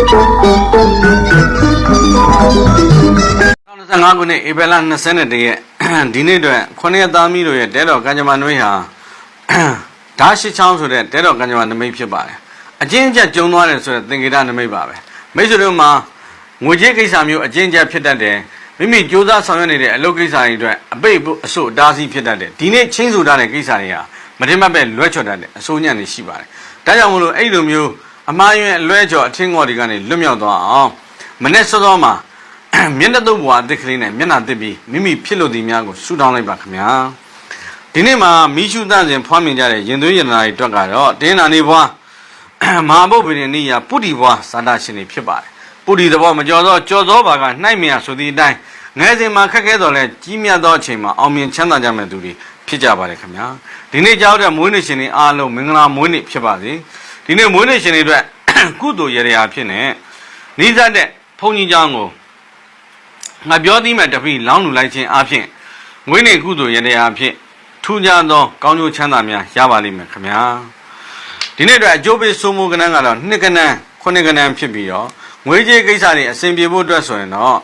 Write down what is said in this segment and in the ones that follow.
2025ခုနှစ်ဧပြီလ21ရက်ဒီနေ့အတွက်ခုနှစ်ရက်သားမီးတို့ရဲ့တဲတော်ကံကြမ္မာနမိတ်ဟာဓာရှိချောင်းဆိုတဲ့တဲတော်ကံကြမ္မာနမိတ်ဖြစ်ပါတယ်အချင်းအကျက်ကျုံသွားတယ်ဆိုတဲ့သင်္ကေတနမိတ်ပါပဲမိတ်ဆွေတို့မှာငွေကြေးကိစ္စမျိုးအချင်းအကျက်ဖြစ်တတ်တယ်မိမိကြိုးစားဆောင်ရွက်နေတဲ့အလုပ်ကိစ္စတွေအတွက်အပိတ်အဆို့အတားဆီးဖြစ်တတ်တယ်ဒီနေ့ချင်းဆိုထားတဲ့ကိစ္စတွေဟာမတင်မပဲလွဲချော်တတ်တယ်အစိုးညံ့နေရှိပါတယ်ဒါကြောင့်မလို့အဲ့လိုမျိုး အမှားယွင်းအလွဲချော်အထင်းငေါ်တွေကနေလွတ်မြောက်သွားအောင်မနေ့စောစောမှာမျက်နှာတုပ်ဘွားအသစ်ကလေးနဲ့မျက်နှာတစ်ပြီးမိမိဖြစ်လို့ဒီများကိုဆူတောင်းလိုက်ပါခင်ဗျာဒီနေ့မှာမိရှုသန့်စဉ်ဖွားမြင်ကြတဲ့ရင်သွေးရတနာတွေအတွက်ကတော့တင်းနာနေဘွားမဟာဘုတ်ပင်နိယပုတိဘွားဇာတာရှင်တွေဖြစ်ပါတယ်ပုတိသဘောမကျော်သောကြော်သောဘာကနှိုက်မြာဆိုသည့်အတိုင်းငယ်စဉ်မှာခက်ခဲတော်လဲကြီးမြတ်သောအချိန်မှာအောင်မြင်ချမ်းသာကြမဲ့သူတွေဖြစ်ကြပါတယ်ခင်ဗျာဒီနေ့ကြောက်တဲ့မွေးနေ့ရှင်တွေအားလုံးမင်္ဂလာမွေးနေ့ဖြစ်ပါစေ ဒီနေ့မွေးနေ့ရှင်တွေအတွက် ကုသိုလ်ရရာဖြစ်နေနိစ္စတဲ့ဘုန်းကြီးเจ้าကို ငါပြောသည်မဲ့တပိလောင်းလူလိုက်ခြင်းအဖြစ်ငွေနေကုသိုလ်ရတဲ့အဖြစ်ထူးခြားသောကောင်းကျိုးချမ်းသာများရပါလိမ့်မယ်ခင်ဗျာဒီနေ့အတွက်အကျိုးပေးစိုးမိုးကဏ္ဍကတော့နှစ်ကဏ္ဍခုနှစ်ကဏ္ဍဖြစ်ပြီးတော့ငွေကြေးကိစ္စတွေအစဉ်ပြေဖို့အတွက်ဆိုရင်တော့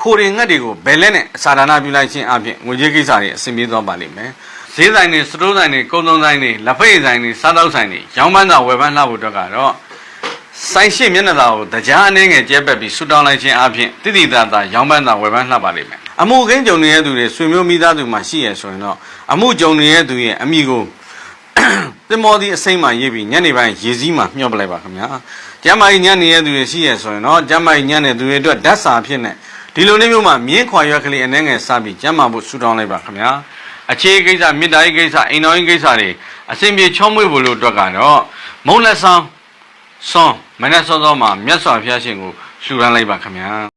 ခိုးရင်ငှက်တွေကိုဘယ်လက်နဲ့အစာဒါနပြုလိုက်ခြင်းအဖြစ်ငွေကြေးကိစ္စတွေအစဉ်ပြေသွားပါလိမ့်မယ် ဈေးဆိုင်တွေစတိုးဆိုင်တွေကုန်သုံးဆိုင်တွေလက်ဖက်ရည်ဆိုင်တွေစားတောက်ဆိုင်တွေရောင်းပန်းသာဝယ်ပန်းလှဖို့အတွက်ကတော့ဆိုင်ရှိမျက်နှာသာကိုတရားအနေငယ်ကျဲပက်ပြီးဆူတောင်းလိုက်ခြင်းအပြင်တိတိတသာရောင်းပန်းသာဝယ်ပန်းလှပါလိမ့်မယ်အမှုခင်းကြုံနေတဲ့သူတွေဆွေမျိုးမိသားစုမှာရှိရဆိုရင်တော့အမှုကြုံနေတဲ့သူရဲ့အမိကိုသင်္ဘောဒီအစိမ့်မှရေးပြီးညနေပိုင်းရေစည်းမှမြှော့ပလိုက်ပါခင်ဗျာကျမ်းမာကြီးညနေရဲ့သူတွေရှိရဆိုရင်တော့ကျမ်းမာကြီးညနေသူတွေအတွက်ဓာတ်စာဖြစ်နေဒီလိုလေးမျိုးမှမြင်းခွာရွက်ကလေးအနေငယ်စပြီးကျမ်းမာဖို့ဆူတောင်းလိုက်ပါခင်ဗျာ အခြေကိစ္စမေတ္တာရေးကိစ္စအိမ်တော်ရေးကိစ္စတွေအစဉ်ပြေချောမွေ့ဖို့လို့အတွက်ကတော့မုံလက်ဆောင်ဆွန်မနေ့စောစောမှာမြတ်စွာဘုရားရှင်ကိုလှူဒန်းလိုက်ပါခင်ဗျာ